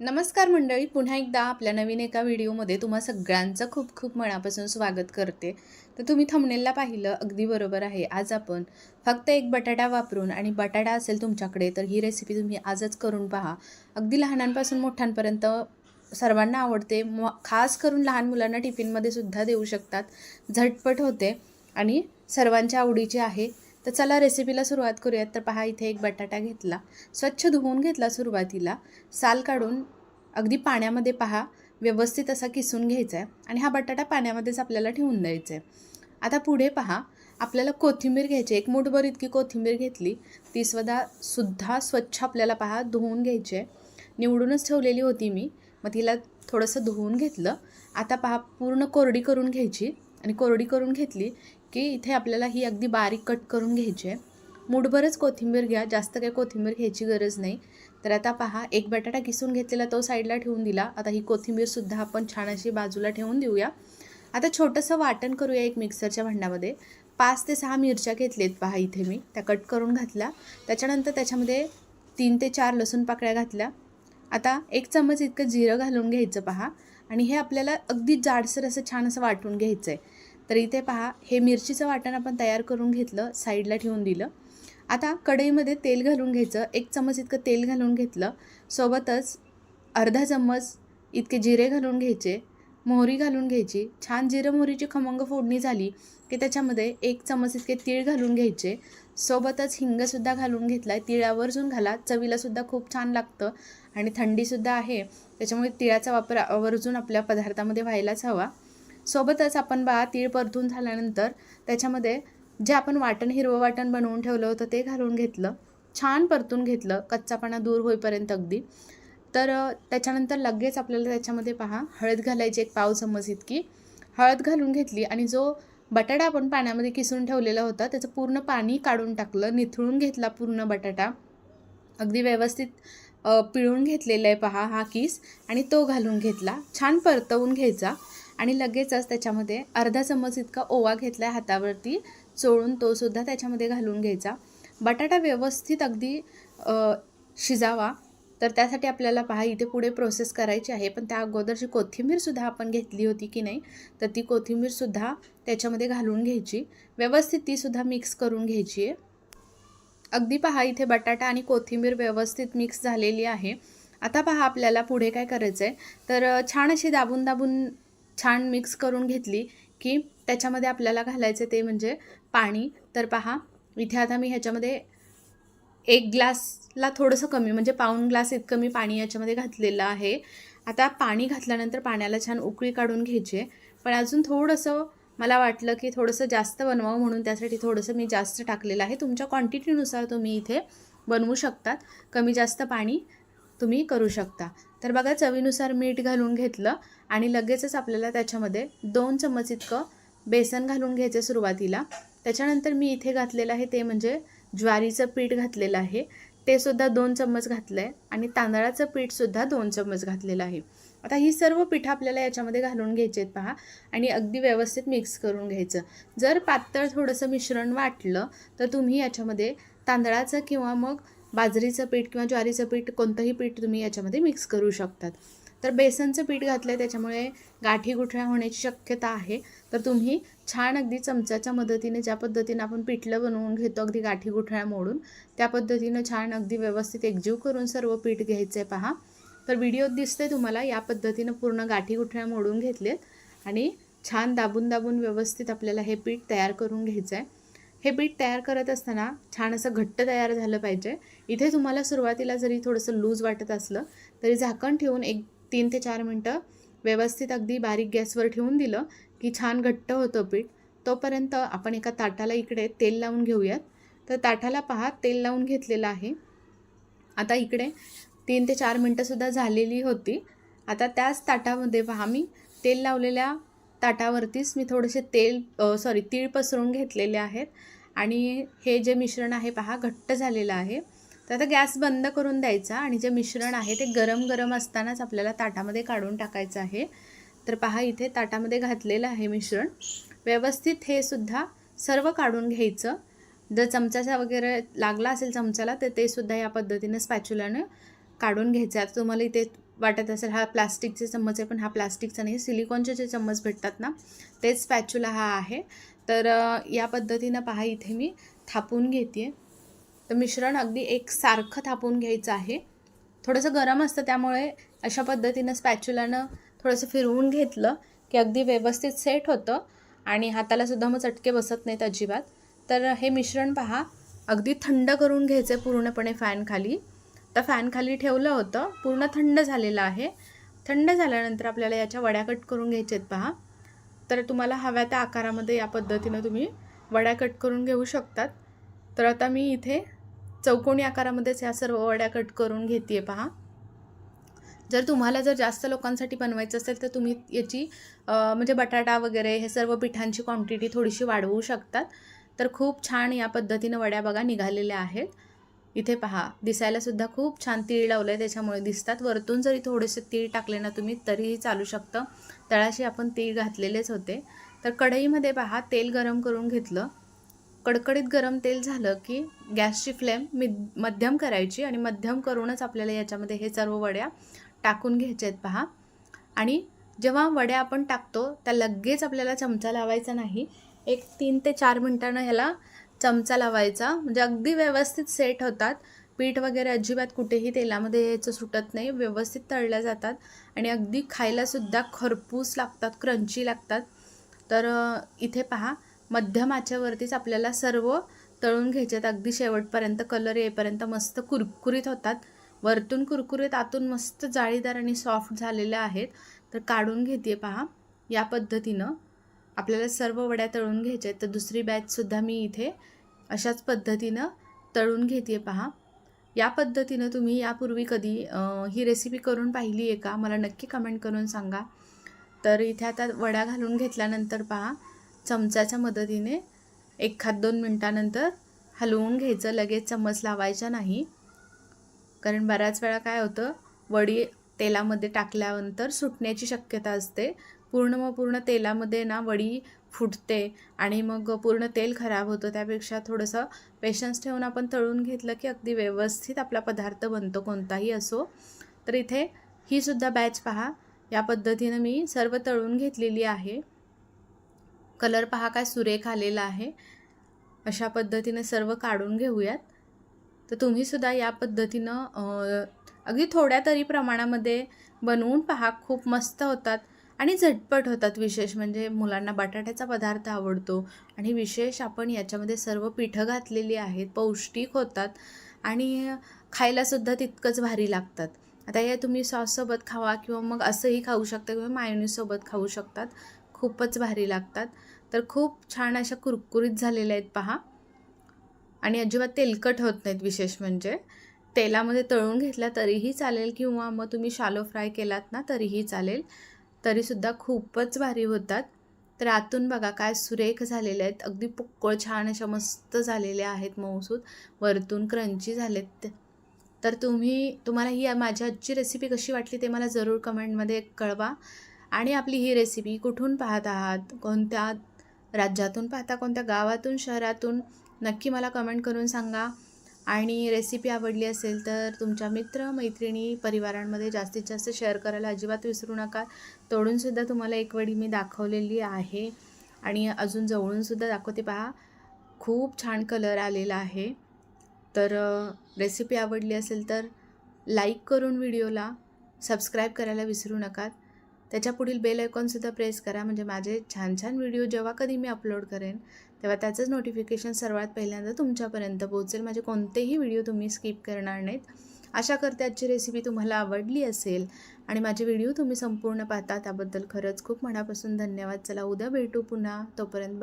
नमस्कार मंडळी पुन्हा एकदा आपल्या नवीन एका व्हिडिओमध्ये तुम्हा सगळ्यांचं खूप खूप मनापासून स्वागत करते. तर तुम्ही थंबनेलला पाहिलं अगदी बरोबर आहे. आज आपण फक्त एक बटाटा वापरून आणि बटाटा असेल तुमच्याकडे तर ही रेसिपी तुम्ही आजच करून पहा. अगदी लहानांपासून मोठ्यांपर्यंत सर्वांना आवडते. म खास करून लहान मुलांना टिफिनमध्ये सुद्धा देऊ शकतात. झटपट होते आणि सर्वांच्या आवडीची आहे. तर चला रेसिपीला सुरुवात करूयात. तर पहा इथे एक बटाटा घेतला. स्वच्छ धुवून घेतला सुरुवातीला. साल काढून अगदी पाण्यामध्ये पहा व्यवस्थित असा किसून घ्यायचा आहे आणि हा बटाटा पाण्यामध्येच आपल्याला ठेवून द्यायचा आहे आता पुढे पहा आपल्याला कोथिंबीर घ्यायची एक मुठभर इतकी कोथिंबीर घेतली. ती स्वदा सुद्धा स्वच्छ आपल्याला पहा धुवून घ्यायची आहे निवडूनच ठेवलेली होती मी. मग तिला थोडंसं धुवून घेतलं. आता पहा पूर्ण कोरडी करून घ्यायची. आणि कोरडी करून घेतली की इथे आपल्याला ही अगदी बारीक कट करून घ्यायची आहे. मूठभरच कोथिंबीर घ्या जास्त काही कोथिंबीर घ्यायची गरज नाही. तर आता पहा एक बटाटा किसून घेतलेला तो साईडला ठेवून दिला. आता ही कोथिंबीरसुद्धा आपण छान अशी बाजूला ठेवून देऊया. आता छोटंसं वाटण करूया एक मिक्सरच्या भांड्यामध्ये. पाच ते सहा मिरच्या घेतलेत पहा इथे मी. त्या कट करून घातल्या. त्याच्यानंतर त्याच्यामध्ये तीन ते चार लसूण पाकळ्या घातल्या. आता एक चम्मच इतकं जिरं घालून घ्यायचं पहा. आणि हे आपल्याला अगदी जाडसर असं छान असं वाटून घ्यायचं आहे तर इथे पहा हे मिरचीचं वाटण आपण तयार करून घेतलं साईडला ठेवून दिलं. आता कढईमध्ये तेल घालून घ्यायचं एक चमच इतकं तेल घालून घेतलं. सोबतच अर्धा चम्मच इतके जिरे घालून घ्यायचे मोहरी घालून घ्यायची. छान जिरं मोहरीची खमंग फोडणी झाली की त्याच्यामध्ये एक चमच इतके तीळ घालून घ्यायचे. सोबतच हिंगसुद्धा घालून घेतला आहे तिळ आवर्जून घाला. चवीलासुद्धा खूप छान लागतं. आणि थंडीसुद्धा आहे. त्याच्यामुळे तिळाचा वापर आवर्जून आपल्या पदार्थामध्ये व्हायलाच हवा. सोबतच आपण बा तीळ परतून झाल्यानंतर त्याच्यामध्ये जे आपण वाटण हिरवं वाटण बनवून ठेवलं होतं ते घालून घेतलं. छान परतून घेतलं. कच्चापणा दूर होईपर्यंत अगदी. तर त्याच्यानंतर लगेच आपल्याला त्याच्यामध्ये पहा हळद घालायची एक पाव चम्मच इतकी. हळद घालून घेतली आणि जो बटाटा आपण पाण्यामध्ये किसून ठेवलेला होता. त्याचं पूर्ण पाणी काढून टाकलं. निथळून घेतला पूर्ण बटाटा. अगदी व्यवस्थित पिळून घेतलेला आहे पहा हा किस. आणि तो घालून घेतला. छान परतवून घ्यायचा. आणि लगेचच त्याच्यामध्ये अर्धा चम्मच इतका ओवा घेतला आहे हातावरती. चोळून तो सुद्धा त्याच्यामध्ये घालून घ्यायचा. बटाटा व्यवस्थित अगदी शिजावा. तर त्यासाठी आपल्याला पहा इथे पुढे प्रोसेस करायची आहे. पण त्या अगोदरची कोथिंबीरसुद्धा आपण घेतली होती की नाही तर ती कोथिंबीरसुद्धा त्याच्यामध्ये घालून घ्यायची. व्यवस्थित तीसुद्धा मिक्स करून घ्यायची आहे. अगदी पहा इथे बटाटा आणि कोथिंबीर व्यवस्थित मिक्स झालेली आहे. आता पहा आपल्याला पुढे काय करायचं आहे तर छान अशी दाबून दाबून छान मिक्स करून घेतली की त्याच्यामध्ये आपल्याला घालायचं ते म्हणजे पाणी. तर पहा इथे आता मी ह्याच्यामध्ये एक ग्लासला थोडंसं कमी म्हणजे पाऊण ग्लास इतकं मी पाणी याच्यामध्ये घातलेलं आहे. आता पाणी घातल्यानंतर पाण्याला छान उकळी काढून घ्यायची पण अजून थोडंसं मला वाटलं की थोडंसं जास्त बनवावं म्हणून त्यासाठी थोडंसं मी जास्त टाकलेलं आहे. तुमच्या क्वांटिटीनुसार तुम्ही इथे बनवू शकतात. कमी जास्त पाणी तुम्ही करू शकता. तर बघा चवीनुसार मीठ घालून घेतलं आणि लगेचच आपल्याला त्याच्यामध्ये दोन चम्मच इतकं बेसन घालून घ्यायचं सुरुवातीला. त्याच्यानंतर मी इथे घातलेलं आहे ते म्हणजे ज्वारीचं पीठ घातलेलं आहे. ते सुद्धा दोन चम्मच घातलं आहे आणि तांदळाचं पीठसुद्धा दोन चम्मच घातलेलं आहे. आता ही सर्व पिठं आपल्याला याच्यामध्ये घालून घ्यायचे आहेत पहा आणि अगदी व्यवस्थित मिक्स करून घ्यायचं. जर पातळ थोडंसं मिश्रण वाटलं तर तुम्ही याच्यामध्ये तांदळाचं किंवा मग बाजरीचं पीठ किंवा ज्वारीचं पीठ कोणतंही पीठ तुम्ही याच्यामध्ये मिक्स करू शकतात. तर बेसनचं पीठ घातलं आहे त्याच्यामुळे गाठी गुठळ्या होण्याची शक्यता आहे. तर तुम्ही छान अगदी चमच्याच्या मदतीने ज्या पद्धतीनं आपण पिठलं बनवून घेतो अगदी गाठी गुठळ्या मोडून त्या पद्धतीनं छान अगदी व्यवस्थित एकजीव करून सर्व पीठ घ्यायचं आहे पहा. तर व्हिडिओत दिसते तुम्हाला या पद्धतीनं पूर्ण गाठी गुठळ्या मोडून घेतलेत आणि छान दाबून दाबून व्यवस्थित आपल्याला हे पीठ तयार करून घ्यायचं आहे हे पीठ तयार करत असताना छान असं घट्ट तयार झालं पाहिजे. इथे तुम्हाला सुरुवातीला जरी थोडंसं लूज वाटत असलं तरी झाकण ठेवून एक तीन ते चार मिनटं व्यवस्थित अगदी बारीक गॅसवर ठेवून दिलं की छान घट्ट होतं पीठ. तोपर्यंत आपण एका ताटाला इकडे तेल लावून घेऊयात. तर ताटाला पहा तेल लावून घेतलेलं आहे. आता इकडे तीन ते चार मिनटंसुद्धा झालेली होती. आता त्याच ताटामध्ये पहा मी तेल लावलेल्या ताटावरतीच मी थोडेसे तेल सॉरी तीळ पसरून घेतलेले आहेत. आणि हे जे मिश्रण आहे पहा घट्ट झालेलं आहे. तर आता गॅस बंद करून द्यायचा आणि जे मिश्रण आहे ते गरम गरम असतानाच आपल्याला ताटामध्ये काढून टाकायचं आहे. तर पहा इथे ताटामध्ये घातलेलं आहे मिश्रण. व्यवस्थित हे सुद्धा सर्व काढून घ्यायचं. जर चमचाचा वगैरे लागला असेल चमचाला तर ते सुद्धा या पद्धतीनं स्पॅच्युलानं काढून घ्यायचं. आता तुम्हाला इथे वाटत असेल हा प्लास्टिकचे चम्मच आहे पण हा प्लास्टिकचा नाही सिलिकॉनचे जे चम्मच भेटतात ना तेच स्पॅच्युला हा आहे. तर या पद्धतीनं पहा इथे मी थापून घेते तर मिश्रण अगदी एकसारखं थापून घ्यायचं आहे. थोडंसं गरम असतं त्यामुळे अशा पद्धतीनं स्पॅच्युलानं थोडंसं फिरवून घेतलं की अगदी व्यवस्थित सेट होतं आणि हातालासुद्धा मग चटके बसत नाहीत अजिबात. तर हे मिश्रण पहा अगदी थंड करून घ्यायचं आहे पूर्णपणे फॅनखाली तर फॅनखाली ठेवलं होतं पूर्ण थंड झालेलं आहे. थंड झाल्यानंतर आपल्याला याच्या वड्या कट करून घ्यायच्या आहेत पहा. तर तुम्हाला हव्या त्या आकारामध्ये या पद्धतीनं तुम्ही वड्या कट करून घेऊ शकतात. तर आता मी इथे चौकोनी आकारामध्येच ह्या सर्व वड्या कट करून घेते पहा. जर तुम्हाला जर जास्त लोकांसाठी बनवायचं असेल तर तुम्ही याची म्हणजे बटाटा वगैरे हे सर्व पिठांची क्वांटिटी थोडीशी वाढवू शकतात. तर खूप छान या पद्धतीनं वड्या बघा निघालेल्या आहेत. इथे पहा दिसायलासुद्धा खूप छान तीळ लावलं आहे त्याच्यामुळे दिसतात. वरतून जरी थोडेसे तीळ टाकले ना तुम्ही तरीही चालू शकतं. तळाशी आपण तीळ घातलेलेच होते. तर कढईमध्ये पहा तेल गरम करून घेतलं. कडकडीत गरम तेल झालं की गॅसची फ्लेम मिद मध्यम करायची आणि मध्यम करूनच आपल्याला याच्यामध्ये हे सर्व वड्या टाकून घ्यायच्या आहेत पहा. आणि जेव्हा वड्या आपण टाकतो त्या लगेच आपल्याला चमचा लावायचा नाही. एक तीन ते चार मिनटानं ह्याला चमचा लावायचा. म्हणजे अगदी व्यवस्थित सेट होतात. पीठ वगैरे अजिबात कुठेही तेलामध्ये यायचं सुटत नाही. व्यवस्थित तळल्या जातात. आणि अगदी खायलासुद्धा खरपूस लागतात क्रंची लागतात. तर इथे पहा. मध्यम आचेवरतीच आपल्याला सर्व तळून घ्यायचे आहेत अगदी शेवटपर्यंत कलर येईपर्यंत मस्त कुरकुरीत होतात. वरतून कुरकुरीत आतून मस्त जाळीदार आणि सॉफ्ट झालेल्या आहेत. तर काढून घेते पहा. या पद्धतीनं आपल्याला सर्व वड्या तळून घ्यायच्या आहेत तर दुसरी बॅचसुद्धा मी इथे अशाच पद्धतीनं तळून घेते पहा. या पद्धतीनं तुम्ही यापूर्वी कधी ही रेसिपी करून पाहिली आहे का? मला नक्की कमेंट करून सांगा. तर इथे आता वड्या घालून घेतल्यानंतर पहा. चमच्याच्या मदतीने एखाद दोन मिनटानंतर हलवून घ्यायचं लगेच चम्मच लावायचा नाही. कारण बऱ्याच वेळा काय होतं वडी तेलामध्ये टाकल्यानंतर सुटण्याची शक्यता असते. पूर्ण मग पूर्ण तेलामध्ये ना वडी फुटते आणि मग पूर्ण तेल खराब होतं. त्यापेक्षा थोडंसं पेशन्स ठेवून आपण तळून घेतलं की अगदी व्यवस्थित आपला पदार्थ बनतो कोणताही असो. तर इथे ही सुद्धा बॅच पहा. या पद्धतीनं मी सर्व तळून घेतलेली आहे. कलर पहा काय सुरेख आलेला आहे. अशा पद्धतीने सर्व काढून घेऊयात. तर तुम्हीसुद्धा या पद्धतीनं अगदी थोड्या तरी प्रमाणामध्ये बनवून पहा. खूप मस्त होतात आणि झटपट होतात विशेष. म्हणजे मुलांना बटाट्याचा पदार्थ आवडतो आणि विशेष आपण याच्यामध्ये सर्व पिठं घातलेली आहेत पौष्टिक होतात आणि खायलासुद्धा तितकंच भारी लागतात. आता हे तुम्ही सॉससोबत खावा किंवा मग असंही खाऊ शकता किंवा मायोनीसोबत खाऊ शकतात. खूपच भारी लागतात. तर खूप छान अशा कुरकुरीत झालेल्या आहेत पहा. आणि अजिबात तेलकट होत नाहीत विशेष म्हणजे. तेलामध्ये तळून घेतला तरीही चालेल किंवा मग तुम्ही शालो फ्राय केलात ना तरीही चालेल. तरीसुद्धा खूपच भारी होतात. तर आतून बघा काय सुरेख झालेले आहेत. अगदी पोकळ छान अशा मस्त झालेल्या आहेत मऊसूद. वरतून क्रंची झालेत तर तुम्ही तुम्हाला ही माझी आजची रेसिपी कशी वाटली ते मला जरूर कमेंटमध्ये कळवा. आणि आपली ही रेसिपी कुठून पाहत आहात? कोणत्या राज्यातून पाहता? कोणत्या गावातून? शहरातून? नक्की मला कमेंट करून सांगा. आणि रेसिपी आवडली असेल तर तुमच्या मित्र मैत्रिणी परिवारांमध्ये जास्तीत जास्त शेअर करायला अजिबात विसरू नका. तोडूनसुद्धा तुम्हाला एक वडी मी दाखवलेली आहे. आणि अजून जवळूनसुद्धा दाखवते पहा. खूप छान कलर आलेला आहे. तर रेसिपी आवडली असेल तर लाईक करून व्हिडिओला सबस्क्राईब करायला विसरू नका. त्याच्या पुढील बेल आयकॉनसुद्धा प्रेस करा. म्हणजे माझे छान छान व्हिडिओ जेव्हा कधी मी अपलोड करेन तेव्हा त्याचंच नोटिफिकेशन सर्वात पहिल्यांदा तुमच्यापर्यंत पोहोचेल. माझे कोणतेही व्हिडिओ तुम्ही स्किप करणार नाहीत. आशा करते आजची रेसिपी तुम्हाला आवडली असेल आणि माझे व्हिडिओ तुम्ही संपूर्ण पाहता. त्याबद्दल खरंच खूप मनापासून धन्यवाद. चला उद्या भेटू पुन्हा. तोपर्यंत